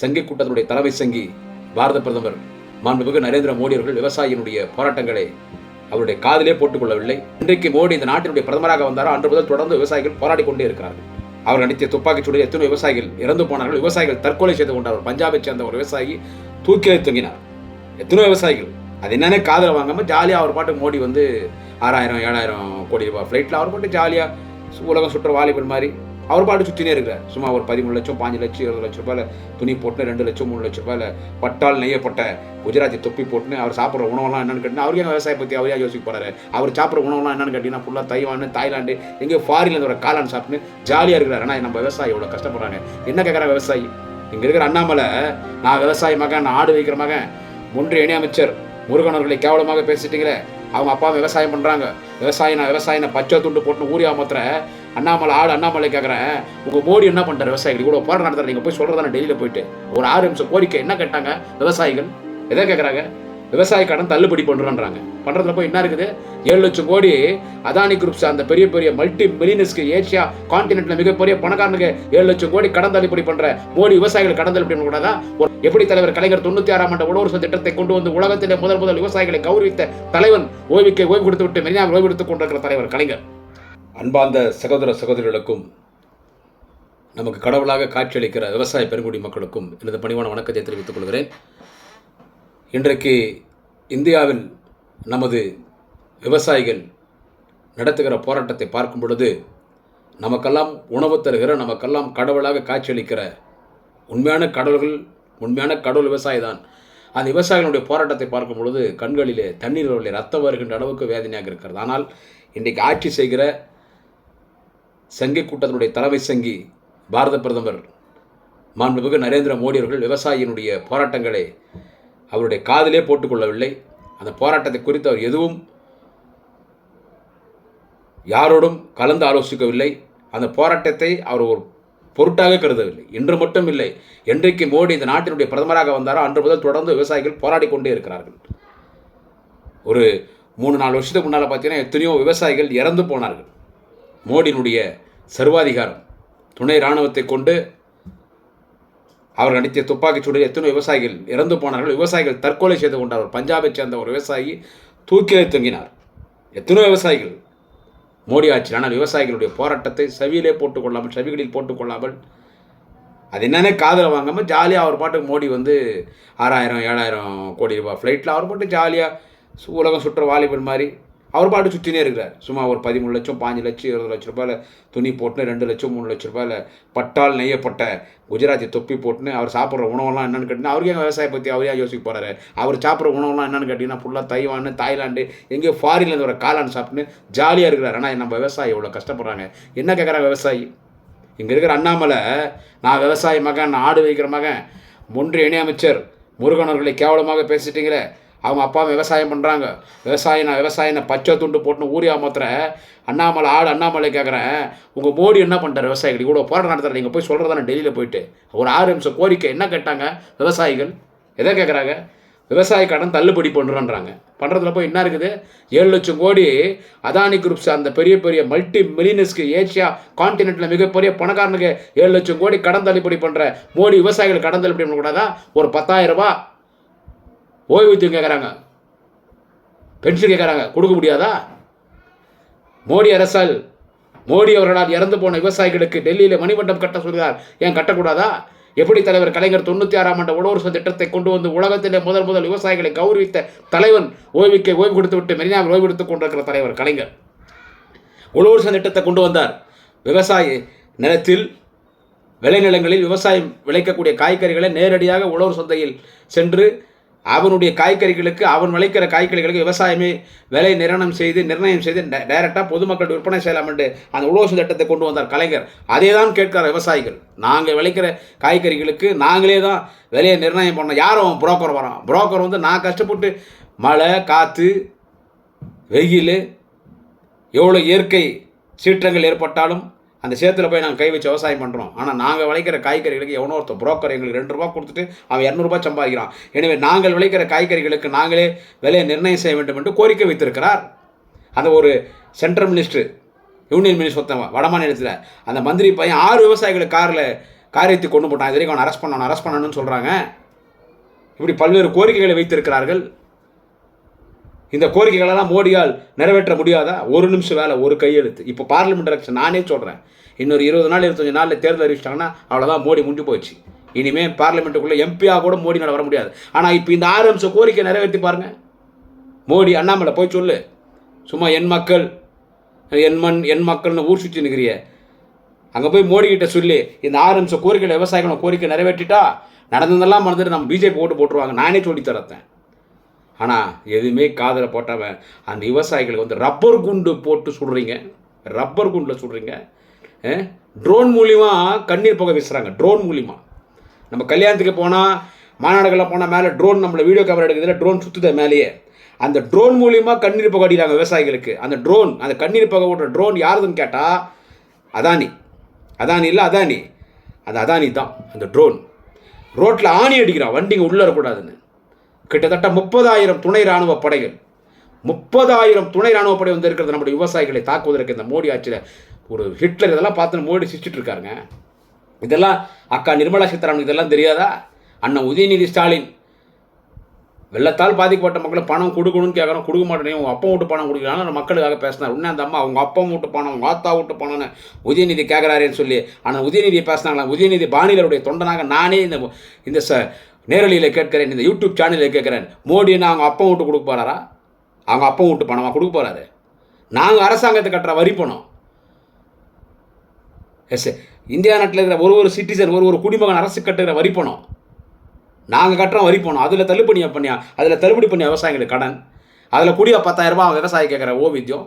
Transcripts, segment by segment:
சங்கி கூட்டத்தினுடைய தலைமை சங்கி பாரத பிரதமர் மாண்புமிகு நரேந்திர மோடி அவர்கள் விவசாயியினுடைய போராட்டங்களை அவருடைய காதிலே போட்டுக்கொள்ளவில்லை. இன்றைக்கு மோடி இந்த நாட்டினுடைய பிரதமராக வந்தாரோ? அன்று முதல் தொடர்ந்து விவசாயிகள் போராடி கொண்டே இருக்கிறார்கள். அவர் நடித்த துப்பாக்கிச் சூடு எத்தனை விவசாயிகள் இறந்து போனார்கள். விவசாயிகள் தற்கொலை செய்து கொண்டார்கள். பஞ்சாபை சேர்ந்த ஒரு விவசாயி தூக்கிலே தொங்கினார். எத்தனை விவசாயிகள். அது என்னென்ன காதில் வாங்காம ஜாலியாக அவர் பாட்டு மோடி வந்து ஆறாயிரம் ஏழாயிரம் கோடி ரூபாய் ஃப்ளைட்டில் அவர் பாட்டு ஜாலியாக உலகம் சுற்ற வாலிபர் மாதிரி அவர் பாட்டு சுற்றினே இருக்கிறார். சும்மா ஒரு பதிமூணு லட்சம் பாஞ்சு லட்சம் இருபது லட்சம் ரூபாயில் துணி போட்டு ரெண்டு லட்சம் மூணு லட்சம் ரூபாயில் பட்டால் நெய்யப்பட்ட குஜராத்தி தொப்பி போட்டுன்னு அவர் சாப்பிட்ற உணவெல்லாம் என்னன்னு கேட்டீங்கன்னா அவருக்கு விவசாய பற்றி அவரே யோசிக்க போறாரு? அவர் சாப்பிட்ற உணவெல்லாம் என்னன்னு கேட்டிங்கன்னா ஃபுல்லாக தைவான் தாய்லாண்டு எங்கேயோ ஃபாரின்ல ஒரு காளான் சாப்பிட்டு ஜாலியாக இருக்கிறார். ஆனால் நம்ம விவசாயி இவ்வளோ கஷ்டப்படுறாங்க. என்ன கேட்குற விவசாயி? இங்கே இருக்கிற அண்ணாமலை நான் விவசாயி மகன் நான் ஆடு வைக்கிற மகன் ஒன்று இணையமைச்சர் முருகன் அவர்களை கேவலமாக பேசிட்டீங்களே அவங்க அப்பா விவசாயம் பண்ணுறாங்க விவசாயம் நான் விவசாயம் பச்சை துண்டு போட்டு ஊரியா மாத்திர அண்ணாமலை ஆடு அண்ணாமலை கேட்குறேன் உங்கள் மோடி என்ன பண்ணுற விவசாயிகள் இவ்வளோ போராட்டம் நடத்துற நீங்கள் போய் சொல்கிறதான டெல்லியில் போயிட்டு. ஒரு ஆறு நிமிஷம் கோரிக்கை. என்ன கேட்டாங்க? விவசாயிகள். எதை கேட்குறாங்க விவசாய கடன் தள்ளுபடி பண்ணுறோன்றாங்க பண்ணுறதுல போய் என்ன இருக்குது? ஏழு லட்சம் கோடி அதானி குரூப்ஸ் அந்த பெரிய பெரிய மல்டி மில்லியனர்ஸ்க்கு ஏஷியா கான்டினென்ட்ல மிகப்பெரிய பணக்காரனுக்கு ஏழு லட்சம் கோடி கடன் தள்ளுபடி பண்ணுற மோடி விவசாயிகள் கடன் தள்ளுபடி பண்ணக்கூடாதா ஒரு எப்படி தலைவர் கலைஞர் தொண்ணூற்றி ஆறாம் ஆண்டு உழவர் திட்டத்தை கொண்டு வந்து உலகத்திலே முதல் முதல் விவசாயிகளை கௌரவித்த தலைவன் ஓய்வுக்கு ஓய்வு கொடுத்து விட்டு மெரினா ஓய்வு எடுத்துக் கொண்டிருக்கிற தலைவர் கலைஞர். அன்பார்ந்த சகோதர சகோதரிகளுக்கும் நமக்கு கடவுளாக காட்சியளிக்கிற விவசாய பெருங்குடி மக்களுக்கும் எனது பணிவான வணக்கத்தை தெரிவித்துக் கொள்கிறேன். இன்றைக்கு இந்தியாவில் நமது விவசாயிகள் நடத்துகிற போராட்டத்தை பார்க்கும் பொழுது நமக்கெல்லாம் உணவு தருகிற நமக்கெல்லாம் கடவுளாக காட்சியளிக்கிற உண்மையான கடவுள்கள் உண்மையான கடவுள் விவசாயி தான். அந்த விவசாயிகளுடைய போராட்டத்தை பார்க்கும் பொழுது கண்களிலே தண்ணீர் ரத்தம் வருகின்ற அளவுக்கு வேதனையாக இருக்கிறது. ஆனால் இன்றைக்கு ஆட்சி செய்கிற சங்கி கூட்டத்தினுடைய தலைமை சங்கி பாரத பிரதமர் மாண்புமிகு நரேந்திர மோடி அவர்கள் விவசாயியினுடைய போராட்டங்களை அவருடைய காதிலே போட்டுக்கொள்ளவில்லை. அந்த போராட்டத்தை குறித்து அவர் எதுவும் யாரோடும் கலந்து ஆலோசிக்கவில்லை. அந்த போராட்டத்தை அவர் ஒரு பொருட்டாக கருதவில்லை. இன்று மட்டும் இல்லை என்றைக்கு மோடி இந்த நாட்டினுடைய பிரதமராக வந்தாரோ அன்று முதல் தொடர்ந்து விவசாயிகள் போராடி கொண்டே இருக்கிறார்கள். ஒரு மூணு நாலு வருஷத்துக்கு முன்னால் பார்த்தீங்கன்னா எத்தனையோ விவசாயிகள் இறந்து போனார்கள். மோடியினுடைய சர்வாதிகாரம். துணை இராணுவத்தை கொண்டு அவர் நடித்த துப்பாக்கிச் சூடில் எத்தனை விவசாயிகள் இறந்து போனார்கள். விவசாயிகள் தற்கொலை செய்து கொண்டார்கள் பஞ்சாபை சேர்ந்த ஒரு விவசாயி தூக்கிலே தொங்கினார். எத்தனை விவசாயிகள் மோடி ஆட்சி. ஆனால் விவசாயிகளுடைய போராட்டத்தை செவியிலே போட்டுக்கொள்ளாமல் செவிகளில் போட்டுக்கொள்ளாமல் அது என்னென்ன காதில் வாங்காமல் ஜாலியாக அவர் பாட்டுக்கு மோடி வந்து ஆறாயிரம் ஏழாயிரம் கோடி ரூபாய் ஃப்ளைட்டில் அவர் பாட்டு ஜாலியாக உலகம் சுற்ற வாலிபர் மாதிரி அவர் பாட்டு சுற்றினே இருக்கிறார். சும்மா ஒரு பதிமூணு லட்சம் பாஞ்சு லட்சம் இருபது லட்ச ரூபாயில் துணி போட்டுன்னு ரெண்டு லட்சம் மூணு லட்ச ரூபாயில் பட்டால் நெய்யப்பட்ட குஜராத்தி தொப்பி போட்டுன்னு அவர் சாப்பிட்ற உணவெல்லாம் என்னென்னு கேட்டிங்கன்னா அவருக்கே எங்கள் விவசாய பற்றி அவரே யோசிக்க போகிறாரு அவர் சாப்பிட்ற உணவெல்லாம் என்னென்னு கேட்டிங்கன்னா ஃபுல்லாக தைவான் தாய்லாண்டு எங்கேயோ ஃபாரின்லேருந்து வர காளான் சாப்பிட்டுன்னு ஜாலியாக இருக்கிறார். ஆனால் நம்ம விவசாயி இவ்வளோ கஷ்டப்படுறாங்க. என்ன கேட்குறாங்க விவசாயி? இங்கே இருக்கிற அண்ணாமலை நான் விவசாயி மகன் நான் ஆடு வைக்கிற மகன் ஒன்று இணையமைச்சர் முருகன் அவர்களை கேவலமாக பேசிட்டீங்களே அவங்க அப்பா விவசாயம் பண்ணுறாங்க விவசாயம் நான் விவசாயம் பச்சை துண்டு போட்டுன்னு ஊரியா மாத்திர அண்ணாமலை ஆடு அண்ணாமலை கேட்குறேன் உங்கள் மோடி என்ன பண்ணுறாரு விவசாயிகள்? இவ்வளோ போராட்டம் நடத்துகிற நீங்கள் போய் சொல்கிறதானே டெல்லியில் போயிட்டு. ஒரு ஆறு நிமிஷம் கோரிக்கை. என்ன கேட்டாங்க? விவசாயிகள். எதை கேட்குறாங்க விவசாய கடன் தள்ளுபடி பண்ணுறோன்றாங்க பண்ணுறதுல போய் என்ன இருக்குது? ஏழு லட்சம் கோடி அதானி குரூப்ஸ் அந்த பெரிய பெரிய மல்டி மில்லியனர்ஸ்க்கு ஏஷியா கான்டினென்ட்டில் மிகப்பெரிய பணக்காரனுக்கு ஏழு லட்சம் கோடி கடன் தள்ளுபடி பண்ணுற மோடி விவசாயிகள் கடன் தள்ளுபடி பண்ணக்கூடாதான் ஒரு பத்தாயிரம் ரூபா ஓய்வூதியம் கேட்குறாங்க பென்ஷன் கேட்குறாங்க கொடுக்க முடியாதா? மோடி அரசால் மோடி அவர்களால் இறந்து போன விவசாயிகளுக்கு டெல்லியில் மணிமண்டம் கட்ட சொல்கிறார். ஏன் கட்டக்கூடாதா? எப்படி தலைவர் கலைஞர் தொண்ணூற்றி ஆறாம் ஆண்டு உழவர் திட்டத்தை கொண்டு வந்து உலகத்திலே முதல் முதல் விவசாயிகளை கௌரவித்த தலைவன் ஓய்வுக்கு ஓய்வு கொடுத்து விட்டு மெரினாவில் ஓய்வு எடுத்துக் கொண்டிருக்கிற தலைவர் கலைஞர். உழவர் திட்டத்தை கொண்டு வந்தார். விவசாய நிலத்தில் விளைநிலங்களில் விவசாயம் விளைக்கக்கூடிய காய்கறிகளை நேரடியாக உழவர் சந்தையில் சென்று அவனுடைய காய்கறிகளுக்கு அவன் விளைக்கிற காய்கறிகளுக்கு விவசாயமே விலை நிர்ணயம் செய்து நிர்ணயம் செய்து டைரெக்டாக பொதுமக்கள் விற்பனை செய்யலாம் என்று அந்த உழவு திட்டத்தை கொண்டு வந்தார் கலைஞர். அதே தான் கேட்கிறார் விவசாயிகள். நாங்கள் விளைக்கிற காய்கறிகளுக்கு நாங்களே தான் விலையை நிர்ணயம் பண்ணோம் யாரும் புரோக்கர் வரான்? புரோக்கர் வந்து நான் கஷ்டப்பட்டு மழை காற்று வெயில் எவ்வளோ இயற்கை சீற்றங்கள் ஏற்பட்டாலும் அந்த சேத்துல போய் நாங்கள் கை வச்சு விவசாயம் பண்ணுறோம் ஆனால் நாங்கள் விளைக்கிற காய்கறிகளுக்கு எவனோ ஒருத்தர் புரோக்கர் எங்களுக்கு ரெண்டு ரூபா கொடுத்துட்டு அவன் இரநூறுபா சம்பாதிக்கிறான். எனவே நாங்கள் விளைக்கிற காய்கறிகளுக்கு நாங்களே விலையை நிர்ணயம் செய்ய வேண்டும் என்று கோரிக்கை வைத்திருக்கிறார். அந்த ஒரு சென்ட்ரல் மினிஸ்டர் யூனியன் மினிஸ்டர் ஒருத்தன் வடமாநிலத்தில் அந்த மந்திரி பையன் ஆறு விவசாயிகளை காரில் காரியத்தை கொண்டு போட்டான். இது வரைக்கும் அவன் அரெஸ்ட் பண்ணணும் அரெஸ்ட் பண்ணணும்னு சொல்கிறாங்க இப்படி பல்வேறு கோரிக்கைகளை வைத்திருக்கிறார்கள். இந்த கோரிக்கைகளெல்லாம் மோடியால் நிறைவேற்ற முடியாதா? ஒரு நிமிஷம் வேலை ஒரு கையெழுத்து. இப்போ பார்லிமெண்ட் எலெக்ஷன் நானே சொல்கிறேன் இன்னொரு இருபது நாள் இருபத்தஞ்சு நாளில் தேர்தல் அறிவிச்சிட்டாங்கன்னா அவ்வளோதான் மோடி முடிஞ்சு போச்சு. இனிமேல் பார்லிமெண்ட்டுக்குள்ளே எம்பியாக கூட மோடி வர முடியாது. ஆனால் இப்போ இந்த ஆறு நிமிஷம் கோரிக்கை நிறைவேற்றி பாருங்கள் மோடி அண்ணாமலை போய் சொல்லு. சும்மா என் மக்கள் என் மண் என் மக்கள்னு ஊர் சுற்றி நிற்கிறிய அங்கே போய் மோடி கிட்ட சொல்லி இந்த ஆறு நிமிஷம் கோரிக்கையில் விவசாயிகளை கோரிக்கை நிறைவேற்றிட்டா? நடந்ததெல்லாம் மறந்துட்டு நம்ம பிஜேபி ஓட்டு போட்டுருவாங்க. நானே சொல்லி தரத்தேன் ஆனால் எதுவுமே காதில் போட்டாமல் அந்த விவசாயிகளுக்கு வந்து ரப்பர் குண்டு போட்டு சுடுறீங்க. ரப்பர் குண்டில் சுடுறீங்க. ட்ரோன் மூலிமா கண்ணீர் புகை வீசுகிறாங்க ட்ரோன் மூலிமா நம்ம கல்யாணத்துக்கு போனால் மாநாடுகளில் போனால் மேலே ட்ரோன் நம்மளை வீடியோ கேமரா எடுக்கிறதுல ட்ரோன் சுற்றுத மேலேயே. அந்த ட்ரோன் மூலிமா கண்ணீர் புகை அடிக்கிறாங்க விவசாயிகளுக்கு. அந்த ட்ரோன் அந்த கண்ணீர் புகை ஓட்டுற ட்ரோன் யாருதுன்னு கேட்டால் அதானி. அதானி இல்லை அதானி. அந்த அதானி தான் அந்த ட்ரோன் ரோட்டில் ஆணி அடிக்கிறான். வண்டிங்க உள்ளே வரக்கூடாதுன்னு. கிட்டத்தட்ட முப்பதாயிரம் துணை இராணுவ படைகள் முப்பதாயிரம் துணை இராணுவ படை வந்திருக்கிறது நம்முடைய விவசாயிகளை தாக்குவதற்கு இந்த மோடி ஆட்சியில் ஒரு ஹிட்லர் இதெல்லாம் பார்த்து மோடி சிரிச்சுட்டு இருக்காருங்க. இதெல்லாம் அக்கா நிர்மலா சீதாராமன் இதெல்லாம் தெரியாதா? அண்ணன் உதயநிதி ஸ்டாலின் வெள்ளத்தால் பாதிக்கப்பட்ட மக்களை பணம் கொடுக்கணும்னு கேட்குறோம் கொடுக்க மாட்டேன் உங்கள் அப்பா வீட்டு பணம் கொடுக்கலாம் மக்களுக்காக பேசினார். உடனே அந்த அம்மா அவங்க அப்பா வீட்டு பணம் உங்கள் ஆத்தா வீட்டு பணம்னு உதயநிதி கேட்குறாருன்னு சொல்லி ஆனால் உதயநிதியை பேசினாங்களா? உதயநிதி பாணிகளுடைய தொண்டனாக நானே இந்த இந்த ச நேரலியில் கேட்கிறேன் இந்த யூடியூப் சேனலில் கேட்குறேன். மோடியை அவங்க அப்பா விட்டு கொடுக்க போகிறாரா அவங்க அப்பா விட்டு பணமாக கொடுக்க போகிறாரு நாங்கள் அரசாங்கத்தை கட்டுற வரி பணம். எஸ் இந்தியா நாட்டில் இருக்கிற ஒரு ஒரு சிட்டிசன் ஒரு ஒரு குடிமகன் அரசு கட்டுகிற வரி பணம். நாங்கள் கட்டுறோம் வரி பணம். அதில் தள்ளுபடியா பண்ணியா அதில் தள்ளுபடி பண்ணியா விவசாயிகளுக்கு கடன். அதில் கூடிய பத்தாயிரரூபா அவன் விவசாயி கேட்குற ஓவியம்.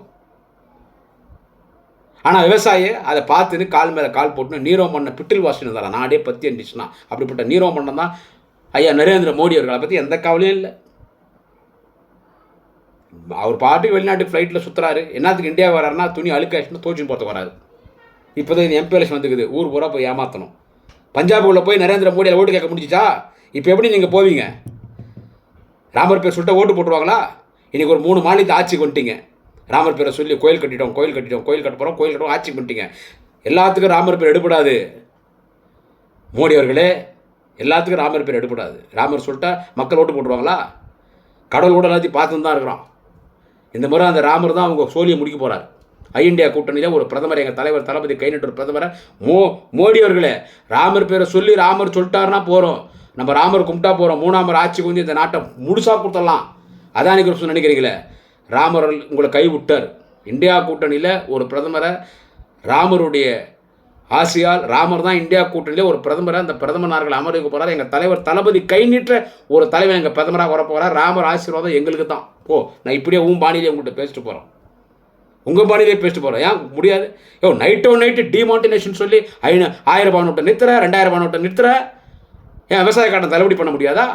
ஆனால் விவசாயி அதை பார்த்துன்னு கால் மேலே கால் போட்டுன்னு நீரோ மண்ணை பிட்டில் வாசின்னு தரேன் நாடே பற்றி இருந்துச்சுன்னா அப்படிப்பட்ட நீரோ மண்ணம் தான் ஐயா நரேந்திர மோடி அவர்களை பற்றி எந்த கவலையும் இல்லை. அவர் பாட்டுக்கு வெளிநாட்டு ஃப்ளைட்டில் சுற்றுறாரு என்னத்துக்கு இந்தியா வராருன்னா துணி அழுக்காச்சுன்னு தோச்சின்னு போகிறதுக்கு வராது இப்போ தான் எம்பி எலெக்ஷன் வந்துக்குது. ஊர் பூரா போய் ஏமாற்றணும் பஞ்சாபுக்குள்ளே போய் நரேந்திர மோடியில் ஓட்டு கேட்க முடிஞ்சிச்சா? இப்போ எப்படி நீங்கள் போவீங்க? ராமர் பேர் சொல்லிட்டு ஓட்டு போட்டுருவாங்களா? இன்றைக்கி ஒரு மூணு மாநிலத்தை ஆட்சி கொண்டுட்டீங்க. ராமர் பேரை சொல்லி கோயில் கட்டிட்டோம் கோயில் கட்டிட்டோம் கோயில் கட்ட போகிறோம் கோயில் கட்டுறோம் ஆட்சி பண்ணிட்டீங்க எல்லாத்துக்கும் ராமர் பேர் எடுபடாது. மோடி அவர்களே எல்லாத்துக்கும் ராமர் பேர் எடுபடாது. ராமர் சொல்லிட்டா மக்கள் ஓட்டு போட்டுருவாங்களா? கடவுள் கூட எல்லாத்தையும் பார்த்துன்னு தான் இருக்கிறோம் இந்த முறை அந்த ராமர் தான் அவங்க சோழியை முடிக்க போகிறார் ஐ இந்தியா கூட்டணியில் ஒரு பிரதமர் எங்கள் தலைவர் தளபதி கை நட்டு பிரதமரை மோ மோடி அவர்களே ராமர் பேரை சொல்லி ராமர் சொல்லிட்டாருன்னா போகிறோம் நம்ம ராமர் கும்பிட்டா போகிறோம் மூணாமர் ஆட்சிக்கு வந்து இந்த நாட்டை முழுசாக கொடுத்துடலாம். அதானி குரூப்ஸ் நினைக்கிறீங்களே. ராமர் உங்களை கை விட்டார் இந்தியா கூட்டணியில் ஒரு பிரதமரை ராமருடைய ஆசியால் ராமர் தான் இந்தியா கூட்டணியிலே ஒரு பிரதமராக அந்த பிரதமர் நார்கள் அமர்வுக்கு போகிறார் எங்கள் தலைவர் தளபதி கை நீட்ட ஒரு தலைவர் எங்கள் பிரதமராக வரப்போகிறார் ராமர் ஆசீர்வாதம் எங்களுக்கு தான். ஓ நான் இப்படியே உன் பாணியிலே உங்கள்கிட்ட பேசிட்டு போகிறோம் உங்கள் பாணியிலே பேசிட்டு போகிறோம் ஏன் முடியாது? யோ நைட்டோ நைட்டு டிமாண்டினேஷன் சொல்லி ஐநூ ஆயிரம் ரூபாய் நோட்டை நிறுத்துற ரெண்டாயிரம் ரூபாய் நோட்டை நிறுத்துற. ஏன் விவசாய காட்டம் தள்ளுபடி பண்ண முடியாதா?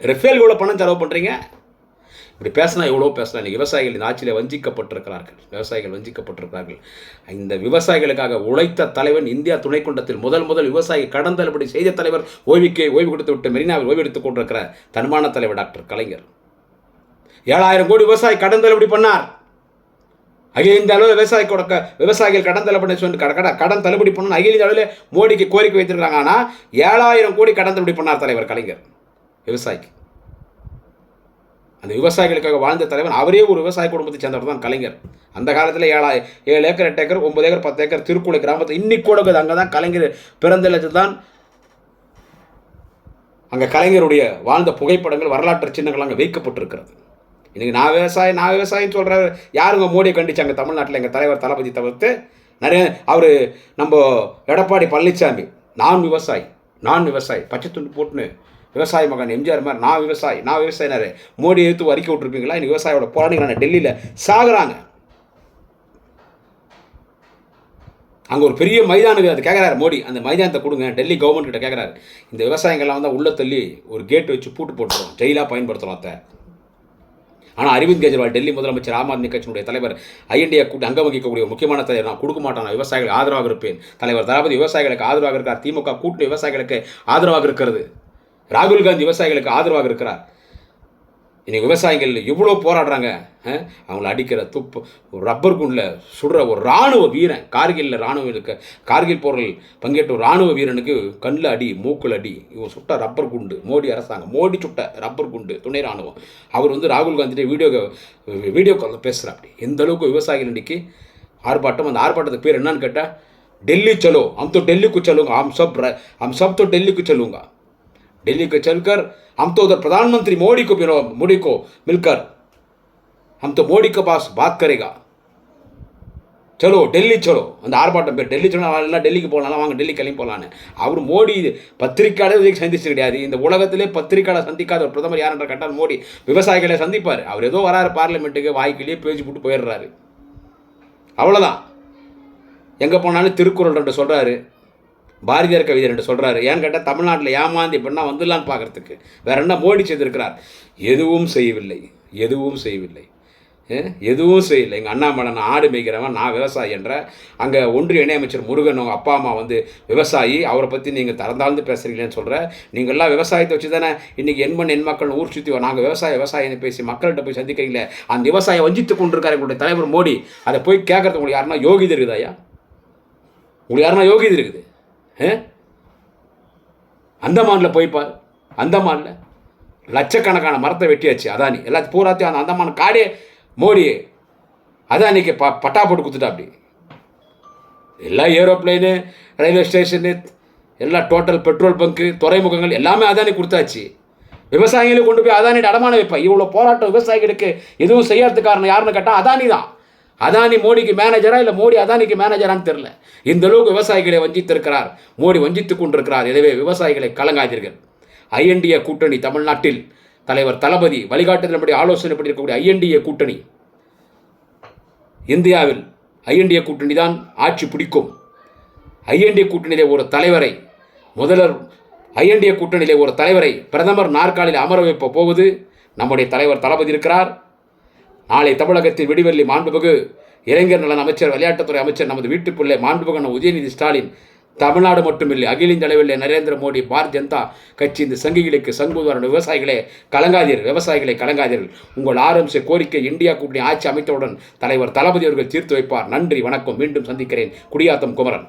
ரெஃபேல் இவ்வளோ பணம் செலவு பண்ணுறீங்க இப்படி பேசினா எவ்வளோ பேசலாம்? இன்றைக்கி விவசாயிகள் இந்த ஆட்சியில் வஞ்சிக்கப்பட்டிருக்கிறார்கள். விவசாயிகள் வஞ்சிக்கப்பட்டிருக்கிறார்கள். இந்த விவசாயிகளுக்காக உழைத்த தலைவன் இந்தியா துணைக்கொண்டத்தில் முதல் முதல் விவசாயி கடந்தபடி செய்த தலைவர் ஓய்வுக்கு ஓய்வு கொடுத்து விட்டு மெரினாவில் ஓய்வு எடுத்துக் கொண்டிருக்கிற தன்மான தலைவர் டாக்டர் கலைஞர். ஏழாயிரம் கோடி விவசாயி கடன் தள்ளுபடி பண்ணார். அகில இந்திய அளவில் விவசாய கொடுக்க விவசாயிகள் கடன் தள்ளுபடி சொல்லி கடன் கடன் தள்ளுபடி பண்ணணும் அகில இந்திய அளவில் மோடிக்கு கோரிக்கை வைத்திருக்காங்க ஆனால் ஏழாயிரம் கோடி கடன் தள்ளுபடி பண்ணார் தலைவர் கலைஞர். விவசாயிக்கு. அந்த விவசாயிகளுக்காக வாழ்ந்த தலைவன் அவரே ஒரு விவசாய குடும்பத்தை சேர்ந்தவர் தான் கலைஞர். அந்த காலத்தில் ஏழா ஏழு ஏக்கர் எட்டு ஏக்கர் ஒன்பது ஏக்கர் பத்து ஏக்கர் திருக்குளை கிராமத்தில் இன்னைக்கு கூட அங்கே தான் கலைஞர் பிறந்த தான் அங்கே கலைஞருடைய வாழ்ந்த புகைப்படங்கள் வரலாற்று சின்னங்கள் அங்கே வைக்கப்பட்டிருக்கிறது. இன்றைக்கி நான் விவசாயம் நான் விவசாயம் சொல்கிற யாருங்க மோடியை கண்டிச்சாங்க? தமிழ்நாட்டில் எங்கள் தலைவர் தளபதி தவிர்த்து நிறைய அவர் நம்ம எடப்பாடி பழனிசாமி நான் விவசாயி நான் விவசாயி. பச்சை துண்டு போட்டுன்னு விவசாய மகன் எம்ஜிஆர் மாதிரி நான் விவசாயி நான் விவசாயினாரு. மோடி எடுத்து அறிக்கை விட்டுருப்பீங்களா? இன்னைக்கு விவசாயோட போராடிகள் டெல்லியில் சாகுறாங்க. அங்கே ஒரு பெரிய மைதானுக்கு அது கேட்குறாரு மோடி. அந்த மைதானத்தை கொடுங்க டெல்லி கவர்மெண்ட் கிட்ட கேட்குறாரு இந்த விவசாயங்கள்லாம் வந்து உள்ள தள்ளி ஒரு கேட் வச்சு பூட்டு போட்டுருவோம். ஜெயிலாக பயன்படுத்துகிறோம் அத்தை. ஆனால் அரவிந்த் கெஜ்ரிவால் டெல்லி முதலமைச்சர் ஆம் ஆத்மி கட்சியினுடைய தலைவர் ஐஎன்டிஏ கூட்டி அங்கம் வகிக்கக்கூடிய முக்கியமான தலைவர். நான் கொடுக்க மாட்டேன் நான் விவசாயிகளுக்கு ஆதரவாக இருப்பேன். தலைவர் தளபதி விவசாயிகளுக்கு ஆதரவாக இருக்கார். திமுக கூட்டணி விவசாயிகளுக்கு ஆதரவாக இருக்கிறது. ராகுல் காந்தி விவசாயிகளுக்கு ஆதரவாக இருக்கிறார். இன்றைக்கி விவசாயிகள் இவ்வளோ போராடுறாங்க அவங்கள அடிக்கிற துப்பு ரப்பர் குண்டில் சுடுற ஒரு இராணுவ வீரன் கார்கிலில் இராணுவம் இருக்க கார்கில் போரில் பங்கேற்ற ஒரு இராணுவ வீரனுக்கு கண்ணில் அடி மூக்கில் அடி இவன் சுட்ட ரப்பர் குண்டு மோடி அரசாங்கம் மோடி சுட்ட ரப்பர் குண்டு துணை இராணுவம் அவர் வந்து ராகுல் காந்திகிட்டே வீடியோ வீடியோ காலில் பேசுகிறாப்படி எந்த அளவுக்கு விவசாயிகள் இன்றைக்கி ஆர்ப்பாட்டம் அந்த ஆர்ப்பாட்டத்துக்கு பேர் என்னன்னு கேட்டால் டெல்லி சலோ அம் டெல்லிக்கு சலுங்க அம் சப் அம் சப் டெல்லிக்கு சலுங்க. दिल्ली को चलूंगा दिल्ली को चलकर हम तो उधर प्रधानमंत्री मोदी को भी मोदी को मिलकर हम तो मोदी के पास बात करेगा சலோ டெல்லி சலோ அந்த ஆர்ப்பாட்டம் பேர் டெல்லி சொன்னா எல்லாம் டெல்லிக்கு போகலாம் வாங்க டெல்லி கிளம்பி போகலான்னு அவர் மோடி பத்திரிக்கையாளர் இதுக்கு சந்திச்சு கிடையாது இந்த உலகத்திலே பத்திரிக்கையாளர் சந்திக்காத ஒரு பிரதமர் யார் என்ற கேட்டால் மோடி விவசாயிகளை சந்திப்பார் அவர் ஏதோ வராரு பார்லிமெண்ட்டுக்கு வாய்க்கிலேயே பேச்சு போட்டு போயிடுறாரு அவ்வளோதான் எங்கே போனாலும் திருக்குறள் ரெண்டு சொல்கிறாரு பாரதியார் கவிதை என்று சொல்கிறாரு ஏன்னு கேட்டால் தமிழ்நாட்டில் ஏமாந்தி இப்படின்னா வந்துடலான்னு பார்க்குறதுக்கு வேற என்ன மோடி செய்திருக்கிறார்? எதுவும் செய்யவில்லை. எதுவும் செய்யவில்லை. எதுவும் செய்யலை எங்கள் அண்ணாமலை நான் ஆடு மேய்க்கிறவன் நான் விவசாயி என்ற அங்கே ஒன்றிய இணையமைச்சர் முருகன் அவங்க அப்பா அம்மா வந்து விவசாயி. அவரை பற்றி நீங்கள் திறந்தாழ்ந்து பேசுகிறீங்களேன்னு சொல்கிற நீங்கள்லாம் விவசாயத்தை வச்சு தானே இன்றைக்கி எண்மண் எண் மக்கள் ஊர் சுற்றி நாங்கள் விவசாய விவசாயின்னு பேசி மக்கள்கிட்ட போய் சந்திக்கிறீங்களே. அந்த விவசாயம் வஞ்சித்து கொண்டிருக்காரு எங்களுடைய தலைவர் மோடி. அதை போய் கேட்குறது உங்களுக்கு யாருன்னா யோகி இருக்குதாயா உங்களுக்கு யாருன்னா யோகிதை இருக்குது? அந்தமானில் போய்ப்பார் அந்தமானில் லட்சக்கணக்கான மரத்தை வெட்டியாச்சு அதானி. எல்லாத்தையும் பூராத்தையும் அந்த அந்தமான காடே மோடி அதானிக்கு ப பட்டா போட்டு கொடுத்துட்டா அப்படி எல்லா ஏரோப்ளைனு ரயில்வே ஸ்டேஷனு எல்லா டோட்டல் பெட்ரோல் பங்கு துறைமுகங்கள் எல்லாமே அதானி கொடுத்தாச்சு. விவசாயிகளுக்கு கொண்டு போய் அதானிட்ட அடமான வைப்பேன் இவ்வளோ போராட்டம் விவசாயிகளுக்கு எதுவும் செய்யறதுக்கு காரணம் யாருன்னு கேட்டால் அதானி தான் அதானி மோடிக்கு மேனேஜரா இல்லை மோடி அதானிக்கு மேனேஜரான்னு தெரில இந்த அளவுக்கு விவசாயிகளை வஞ்சித்திருக்கிறார். மோடி வஞ்சித்து கொண்டிருக்கிறார். எனவே விவசாயிகளை கலங்காதீர்கள். ஐஎன்டிஏ கூட்டணி தமிழ்நாட்டில் தலைவர் தளபதி வழிகாட்டுதலின்படி ஆலோசனைப்படி இருக்கக்கூடிய ஐஎன்டிஏ கூட்டணி. இந்தியாவில் ஐஎன்டிஏ கூட்டணி தான் ஆட்சி பிடிக்கும். ஐஎன்டிஏ கூட்டணியிலே ஒரு தலைவரை முதல்வர் ஐஎன்டிஏ கூட்டணியிலே ஒரு தலைவரை பிரதமர் நாற்காலில் அமர வைப்ப போவது நம்முடைய தலைவர் தளபதி இருக்கிறார். நாளை தமிழகத்தின் விடிவெள்ளி மாண்புமிகு இளைஞர் நலன் அமைச்சர் விளையாட்டுத்துறை அமைச்சர் நமது வீட்டுக்குள்ளே மாண்புமிகு உதயநிதி ஸ்டாலின். தமிழ்நாடு மட்டுமில்லை அகில இந்திய அளவில் நரேந்திர மோடி பாரதிய ஜனதா கட்சி இந்த சங்கிகளுக்கு சங்குதாரன் விவசாயிகளே கலங்காதீர்கள் விவசாயிகளை கலங்காதீர்கள். உங்கள் ஆரம்பிச்ச கோரிக்கை இந்தியா கூட்டணி ஆட்சி அமைத்தவுடன் தலைவர் தளபதி அவர்கள் தீர்த்து வைப்பார். நன்றி வணக்கம். மீண்டும் சந்திக்கிறேன். குடியாத்தம் குமரன்.